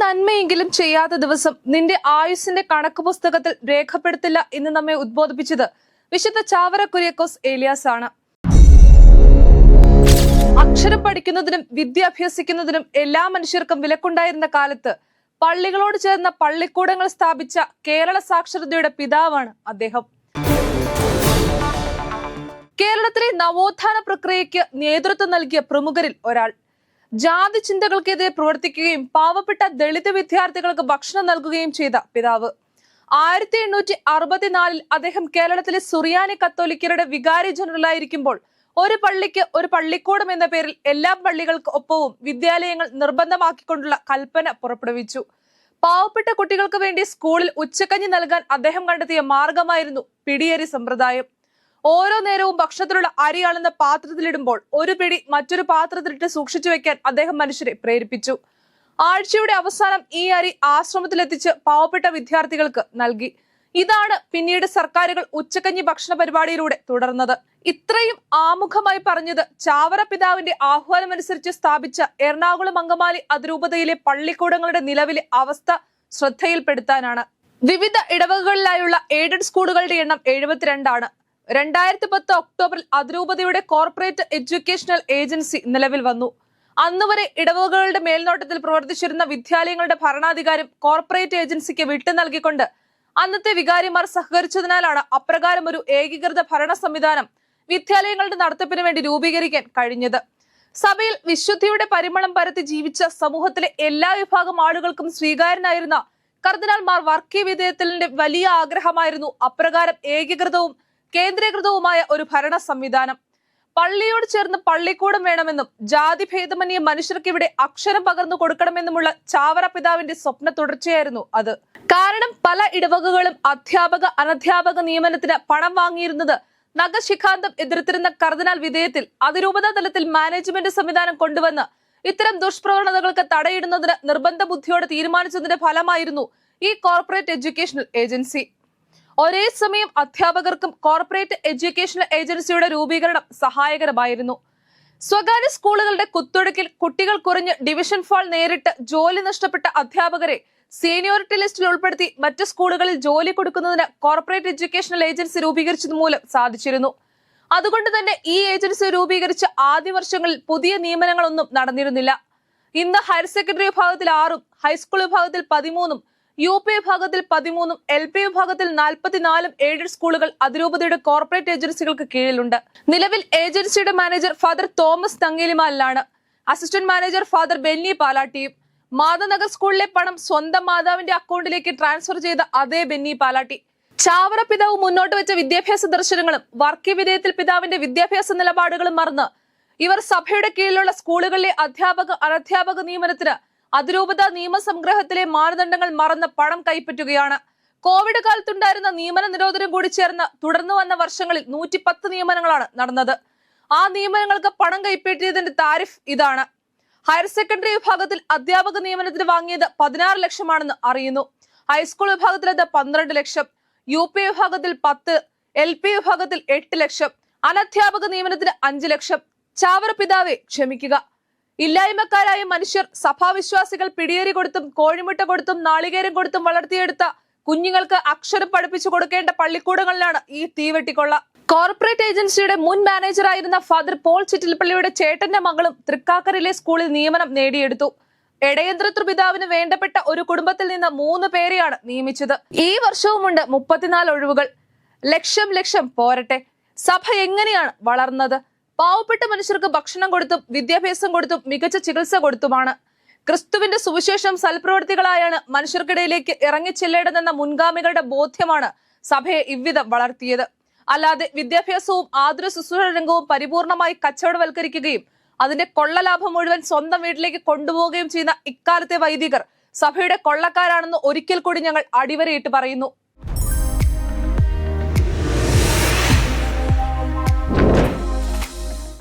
നന്മയെങ്കിലും ചെയ്യാത്ത ദിവസം നിന്റെ ആയുസിന്റെ കണക്ക് പുസ്തകത്തിൽ രേഖപ്പെടുത്തില്ല എന്ന് നമ്മെ ഉദ്ബോധിപ്പിച്ചത് വിശുദ്ധ ചാവറ കുര്യാക്കോസ് ഏലിയാസ് ആണ് അക്ഷരം പഠിക്കുന്നതിനും വിദ്യ അഭ്യസിക്കുന്നതിനും എല്ലാ മനുഷ്യർക്കും വിലക്കുണ്ടായിരുന്ന കാലത്ത് പള്ളികളോട് ചേർന്ന പള്ളിക്കൂടങ്ങൾ സ്ഥാപിച്ച കേരള സാക്ഷരതയുടെ പിതാവാണ് അദ്ദേഹം. കേരളത്തിലെ നവോത്ഥാന പ്രക്രിയയ്ക്ക് നേതൃത്വം നൽകിയ പ്രമുഖരിൽ ഒരാൾ. ജാതി ചിന്തകൾക്കെതിരെ പ്രവർത്തിക്കുകയും പാവപ്പെട്ട ദളിത് വിദ്യാർത്ഥികൾക്ക് ഭക്ഷണം നൽകുകയും ചെയ്ത പിതാവ്. ആയിരത്തി എണ്ണൂറ്റി അറുപത്തിനാലിൽ അദ്ദേഹം കേരളത്തിലെ സുറിയാനി കത്തോലിക്കരുടെ വികാരി ജനറലായിരിക്കുമ്പോൾ ഒരു പള്ളിക്ക് ഒരു പള്ളിക്കൂടം എന്ന പേരിൽ എല്ലാ പള്ളികൾക്ക് ഒപ്പവും വിദ്യാലയങ്ങൾ നിർബന്ധമാക്കിക്കൊണ്ടുള്ള കൽപ്പന പുറപ്പെടുവിച്ചു. പാവപ്പെട്ട കുട്ടികൾക്ക് വേണ്ടി സ്കൂളിൽ ഉച്ചക്കഞ്ഞി നൽകാൻ അദ്ദേഹം കണ്ടെത്തിയ മാർഗമായിരുന്നു പിടിയേരി സമ്പ്രദായം. ഓരോ നേരവും ഭക്ഷണത്തിലുള്ള അരി അളന്ന പാത്രത്തിലിടുമ്പോൾ ഒരു പിടി മറ്റൊരു പാത്രത്തിലിട്ട് സൂക്ഷിച്ചു വെക്കാൻ അദ്ദേഹം മനുഷ്യരെ പ്രേരിപ്പിച്ചു. ആഴ്ചയുടെ അവസാനം ഈ അരി ആശ്രമത്തിലെത്തിച്ച് പാവപ്പെട്ട വിദ്യാർത്ഥികൾക്ക് നൽകി. ഇതാണ് പിന്നീട് സർക്കാരുകൾ ഉച്ചക്കഞ്ഞി ഭക്ഷണ പരിപാടിയിലൂടെ തുടർന്നത്. ഇത്രയും ആമുഖമായി പറഞ്ഞത് ചാവറ പിതാവിന്റെ ആഹ്വാനമനുസരിച്ച് സ്ഥാപിച്ച എറണാകുളം അങ്കമാലി അതിരൂപതയിലെ പള്ളിക്കൂടങ്ങളുടെ നിലവിലെ അവസ്ഥ ശ്രദ്ധയിൽപ്പെടുത്താനാണ്. വിവിധ ഇടവകകളിലായുള്ള എയ്ഡഡ് സ്കൂളുകളുടെ എണ്ണം എഴുപത്തിരണ്ടാണ്. രണ്ടായിരത്തി പത്ത് ഒക്ടോബറിൽ അതിരൂപതയുടെ കോർപ്പറേറ്റ് എഡ്യൂക്കേഷണൽ ഏജൻസി നിലവിൽ വന്നു. അന്നുവരെ ഇടവകകളുടെ മേൽനോട്ടത്തിൽ പ്രവർത്തിച്ചിരുന്ന വിദ്യാലയങ്ങളുടെ ഭരണാധികാരം കോർപ്പറേറ്റ് ഏജൻസിക്ക് വിട്ടു നൽകിക്കൊണ്ട് അന്നത്തെ വികാരിമാർ സഹകരിച്ചതിനാലാണ് അപ്രകാരം ഒരു ഏകീകൃത ഭരണ സംവിധാനം വിദ്യാലയങ്ങളുടെ നടത്തിപ്പിന് വേണ്ടി രൂപീകരിക്കാൻ കഴിഞ്ഞത്. സഭയിൽ വിശുദ്ധിയുടെ പരിമളം പരത്തി ജീവിച്ച സമൂഹത്തിലെ എല്ലാ വിഭാഗം ആളുകൾക്കും സ്വീകാര്യനായിരുന്ന കർദിനാൾമാർ വർക്കി വിധേയത്തിന്റെ വലിയ ആഗ്രഹമായിരുന്നു അപ്രകാരം ഏകീകൃതവും കേന്ദ്രീകൃതവുമായ ഒരു ഭരണ സംവിധാനം. പള്ളിയോട് ചേർന്ന് പള്ളിക്കൂടം വേണമെന്നും ജാതി ഭേദമന്യ മനുഷ്യർക്ക് ഇവിടെ അക്ഷരം പകർന്നു കൊടുക്കണമെന്നുമുള്ള ചാവറ പിതാവിന്റെ സ്വപ്ന തുടർച്ചയായിരുന്നു അത്. കാരണം പല ഇടവകകളും അധ്യാപക അനധ്യാപക നിയമനത്തിന് പണം വാങ്ങിയിരുന്നത് നഗശിഖാന്തം എതിർത്തിരുന്ന കർദിനാൽ വിധേയത്തിൽ അതിരൂപത തലത്തിൽ മാനേജ്മെന്റ് സംവിധാനം കൊണ്ടുവന്ന് ഇത്തരം ദുഷ്പ്രവണതകൾക്ക് തടയിടുന്നതിന് നിർബന്ധ ബുദ്ധിയോടെ തീരുമാനിച്ചതിന്റെ ഫലമായിരുന്നു ഈ കോർപ്പറേറ്റ് എഡ്യൂക്കേഷണൽ ഏജൻസി. ഒരേ സമയം അധ്യാപകർക്കും കോർപ്പറേറ്റ് എഡ്യൂക്കേഷൻ ഏജൻസിയുടെ രൂപീകരണം സഹായകരമായിരുന്നു. സ്വകാര്യ സ്കൂളുകളുടെ കുത്തൊഴുക്കിൽ കുട്ടികൾ കുറഞ്ഞ് ഡിവിഷൻ ഫാൾ നേരിട്ട് ജോലി നഷ്ടപ്പെട്ട അധ്യാപകരെ സീനിയോറിറ്റി ലിസ്റ്റിൽ ഉൾപ്പെടുത്തി മറ്റ് സ്കൂളുകളിൽ ജോലി കൊടുക്കുന്നതിന് കോർപ്പറേറ്റ് എഡ്യൂക്കേഷണൽ ഏജൻസി രൂപീകരിച്ചത് മൂലം സാധിച്ചിരുന്നു. അതുകൊണ്ട് തന്നെ ഈ ഏജൻസി രൂപീകരിച്ച ആദ്യ വർഷങ്ങളിൽ പുതിയ നിയമനങ്ങളൊന്നും നടന്നിരുന്നില്ല. ഇന്ന് ഹയർ സെക്കൻഡറി വിഭാഗത്തിൽ ആറും ഹൈസ്കൂൾ വിഭാഗത്തിൽ പതിമൂന്നും യു പി വിഭാഗത്തിൽ പതിമൂന്നും എൽ പി വിഭാഗത്തിൽ നാൽപ്പത്തിനാലും എയ്ഡഡ് സ്കൂളുകൾ അതിരൂപതയുടെ കോർപ്പറേറ്റ് ഏജൻസികൾക്ക് കീഴിലുണ്ട്. നിലവിൽ ഏജൻസിയുടെ മാനേജർ ഫാദർ തോമസ് തങ്ങേലിമാലിലാണ്. അസിസ്റ്റന്റ് മാനേജർ ഫാദർ ബെന്നി പാലാട്ടിയും. മാതനഗർ സ്കൂളിലെ പണം സ്വന്തം മാതാവിന്റെ അക്കൗണ്ടിലേക്ക് ട്രാൻസ്ഫർ ചെയ്ത അതേ ബെന്നി പാലാട്ടി. ചാവറ പിതാവ് മുന്നോട്ട് വെച്ച വിദ്യാഭ്യാസ ദർശനങ്ങളും വർക്കി വിധേയത്തിൽ പിതാവിന്റെ വിദ്യാഭ്യാസ നിലപാടുകളും മറന്ന് ഇവർ സഭയുടെ കീഴിലുള്ള സ്കൂളുകളിലെ അധ്യാപക അനധ്യാപക നിയമനത്തിന് അതിരൂപത നിയമസംഗ്രഹത്തിലെ മാനദണ്ഡങ്ങൾ മറന്ന് പണം കൈപ്പറ്റുകയാണ്. കോവിഡ് കാലത്തുണ്ടായിരുന്ന നിയമന നിരോധനം കൂടി ചേർന്ന് തുടർന്നു വന്ന വർഷങ്ങളിൽ നൂറ്റി പത്ത് നിയമനങ്ങളാണ് നടന്നത്. ആ നിയമനങ്ങൾക്ക് പണം കൈപ്പറ്റിയതിന്റെ താരിഫ് ഇതാണ്. ഹയർ സെക്കൻഡറി വിഭാഗത്തിൽ അധ്യാപക നിയമനത്തിന് വാങ്ങിയത് പതിനാറ് ലക്ഷമാണെന്ന് അറിയുന്നു. ഹൈസ്കൂൾ വിഭാഗത്തിൽ അത് പന്ത്രണ്ട് ലക്ഷം യു പി വിഭാഗത്തിൽ പത്ത് എൽ പി വിഭാഗത്തിൽ എട്ട് ലക്ഷം അനധ്യാപക നിയമനത്തിന് അഞ്ച് ലക്ഷം. ചാവറ പിതാവെ ക്ഷമിക്കുക. ഇല്ലായ്മക്കാരായ മനുഷ്യർ സഭാവിശ്വാസികൾ പിടിയേറി കൊടുത്തും കോഴിമുട്ട കൊടുത്തും നാളികേരം കൊടുത്തും വളർത്തിയെടുത്ത കുഞ്ഞുങ്ങൾക്ക് അക്ഷരം പഠിപ്പിച്ചു കൊടുക്കേണ്ട പള്ളിക്കൂടങ്ങളിലാണ് ഈ തീവെട്ടിക്കൊള്ള കോർപ്പറേറ്റ് ഏജൻസിയുടെ മുൻ മാനേജറായിരുന്ന ഫാദർ പോൾ ചിറ്റിൽപ്പള്ളിയുടെ ചേട്ടന്റെ മകളും തൃക്കാക്കരയിലെ സ്കൂളിൽ നിയമനം നേടിയെടുത്തു. എടയന്ത്രത്ര പിതാവിന് വേണ്ടപ്പെട്ട ഒരു കുടുംബത്തിൽ നിന്ന് മൂന്ന് പേരെയാണ് നിയമിച്ചത്. ഈ വർഷവുമുണ്ട് മുപ്പത്തിനാല് ഒഴിവുകൾ. ലക്ഷം ലക്ഷം പോരട്ടെ. സഭ എങ്ങനെയാണ് വളർന്നത്? പാവപ്പെട്ട മനുഷ്യർക്ക് ഭക്ഷണം കൊടുത്തും വിദ്യാഭ്യാസം കൊടുത്തും മികച്ച ചികിത്സ കൊടുത്തുമാണ്. ക്രിസ്തുവിന്റെ സുവിശേഷം സൽപ്രവർത്തികളായാണ് മനുഷ്യർക്കിടയിലേക്ക് ഇറങ്ങിച്ചെല്ലേണ്ടതെന്ന മുൻഗാമികളുടെ ബോധ്യമാണ് സഭയെ ഇവ്വിധം വളർത്തിയത്. അല്ലാതെ വിദ്യാഭ്യാസവും ആതുര ശുശ്രൂഷ രംഗവും പരിപൂർണമായി കച്ചവടവൽക്കരിക്കുകയും അതിന്റെ കൊള്ളലാഭം മുഴുവൻ സ്വന്തം വീട്ടിലേക്ക് കൊണ്ടുപോവുകയും ചെയ്യുന്ന ഇക്കാലത്തെ വൈദികർ സഭയുടെ കൊള്ളക്കാരാണെന്ന് ഒരിക്കൽ കൂടി ഞങ്ങൾ അടിവരയിട്ട് പറയുന്നു.